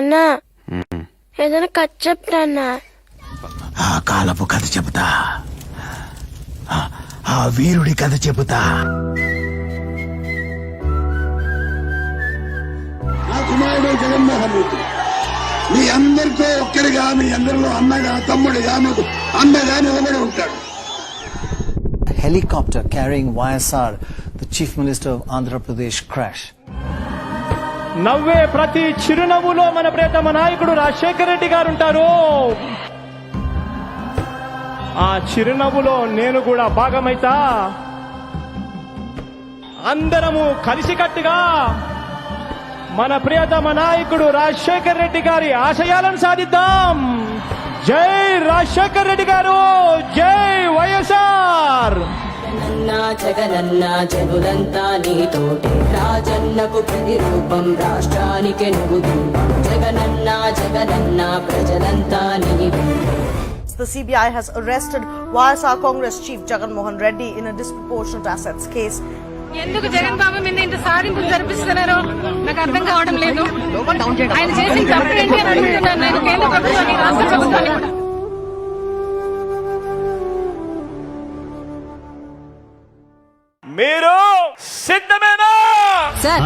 నాన్న ఏదైనా కథ చెప్తానా? ఆ కాలపు కథ చెబుతా. ఆ- ఆ వీరుడి కథ చెబుతా. నా కుమారుడు జగన్మోహన్ రెడ్డి మీ అందరితో ఒక్కరిగా మీ అందరిలో అన్నగా తమ్ముడిగా మీకు అన్నగా నిలబడి ఉంటాడు. Helicopter carrying YSR, the Chief Minister of Andhra Pradesh, crash. నవ్వే ప్రతి చిరునవ్వులో మన ప్రియతమ నాయకుడు రాజశేఖర రెడ్డి గారు ఉంటారు. ఆ చిరునవ్వులో నేను కూడా భాగమైతా. అందరము కలిసికట్టుగా మన ప్రియతమ నాయకుడు రాజశేఖర రెడ్డి గారి ఆశయాలను సాధిద్దాం. జై రాజశేఖర రెడ్డి గారు జై వైఎస్ఆర్. జగనన్న జగనన్న జనులంతా నీతోటి. రాజన్నకు ప్రతిరూపం రాష్ట్రానికి నువ్వు జగనన్న జగనన్న ప్రజలంతా నీవే. The CBI has arrested YSR Congress Chief Jagan Mohan Reddy in a disproportionate assets case. ఎందుకు జగన్ బాబు మీద ఇంత సాధింపులు జరిపిస్తున్నారో? నాకు అర్థం కావడం లేదు. ఆయన చేసిన తప్పేంటి అని అడుగుతున్నాను నేను కేంద్ర ప్రభుత్వాన్ని రాష్ట్ర ప్రభుత్వాన్ని కూడా. మీరు సిద్ధమేనా? సార్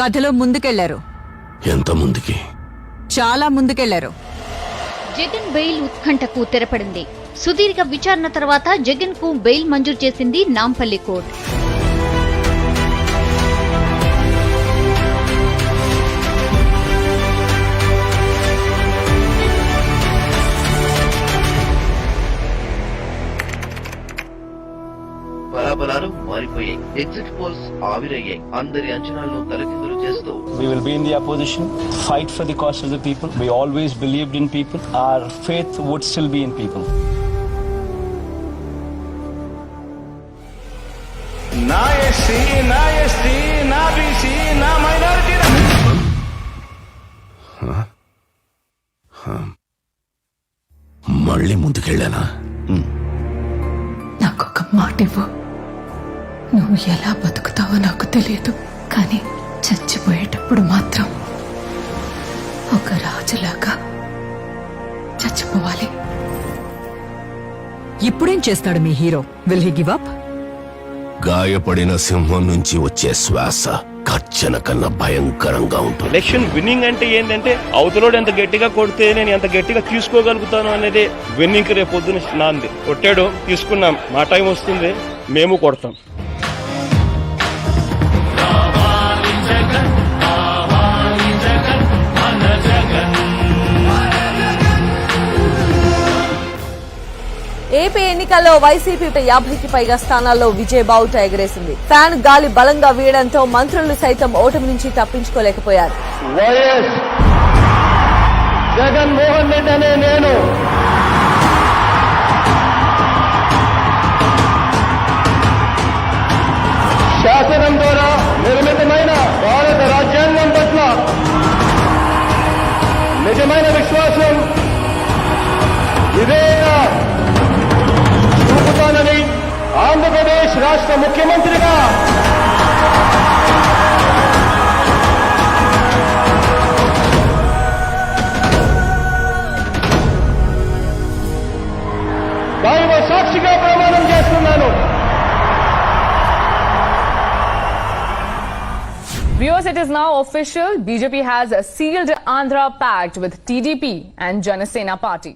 కథలో ముందుకెళ్ళారు. ఎంత ముందుకి? చాలా ముందుకెళ్ళారు. జగన్ బెయిల్ ఉత్కంఠకు తెరపడింది. సుదీర్ఘ విచారణ తర్వాత జగన్కు బెయిల్ మంజూరు చేసింది నాంపల్లి కోర్టు. బలాబలాలు మారిపోయాయి ఎగ్జిట్ పోల్స్ ఆవిరయ్యాయి అందరి అంచనాలను తలకిందులు చేస్తూ We will be in the opposition, fight for the cause of the people. We always believed in people. Our faith would still be in people. నా ఎస్సీ నా ఎస్టీ నా బీసీ నా మైనారిటీ మళ్ళీ ముందుకెళ్ళానా నాకొక మాట ఇవ్వు నువ్వు ఎలా బతుకుతావో నాకు తెలియదు కానీ చచ్చిపోయేటప్పుడు మాత్రం ఒక రాజులాగా చచ్చిపోవాలి. ఇప్పుడేం చేస్తాడు మీ hero? Will he give up గాయపడిన సింహం నుంచి వచ్చే శ్వాస కచ్చన కన్నా భయంకరంగా ఉంటుంది. ఎలక్షన్ విన్నింగ్ అంటే ఏంటంటే అవతలోడు ఎంత గట్టిగా కొడితే నేను ఎంత గట్టిగా తీసుకోగలుగుతాను అనేది విన్నింగ్ రేపు పొద్దున నాంది. కొట్టాడు తీసుకున్నాం. మా టైం వస్తుంది మేము కొడతాం. ఏపీ ఎన్నికల్లో వైసీపీ యాభైకి పైగా స్థానాల్లో విజయబావుట ఎగరేసింది. ఫ్యాన్ గాలి బలంగా వీయడంతో మంత్రులు సైతం ఓటమి నుంచి తప్పించుకోలేకపోయారు. జగన్మోహన్ రెడ్డి అనే నేను రాష్ట్ర ముఖ్యమంత్రిగా దైవ సాక్షిగా ప్రమాణం చేస్తున్నాను Viewers, it is now official. BJP has sealed Andhra pact with TDP and Janasena party.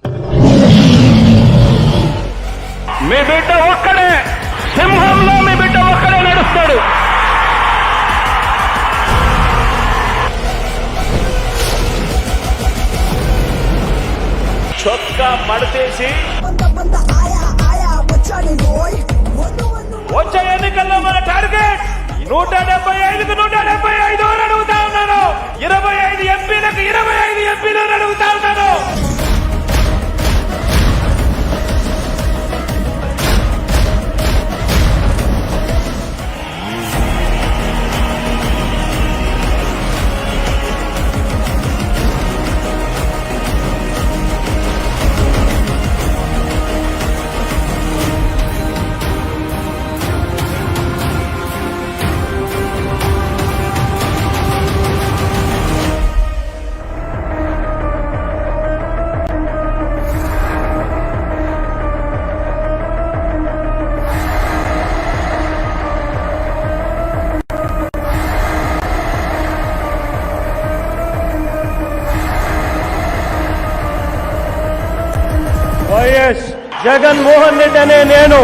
చొక్కా మడతేసి వచ్చే ఎన్నికల్లో మన టార్గెట్ నూట డెబ్బై జగన్మోహన్ రెడ్డి అనే నేను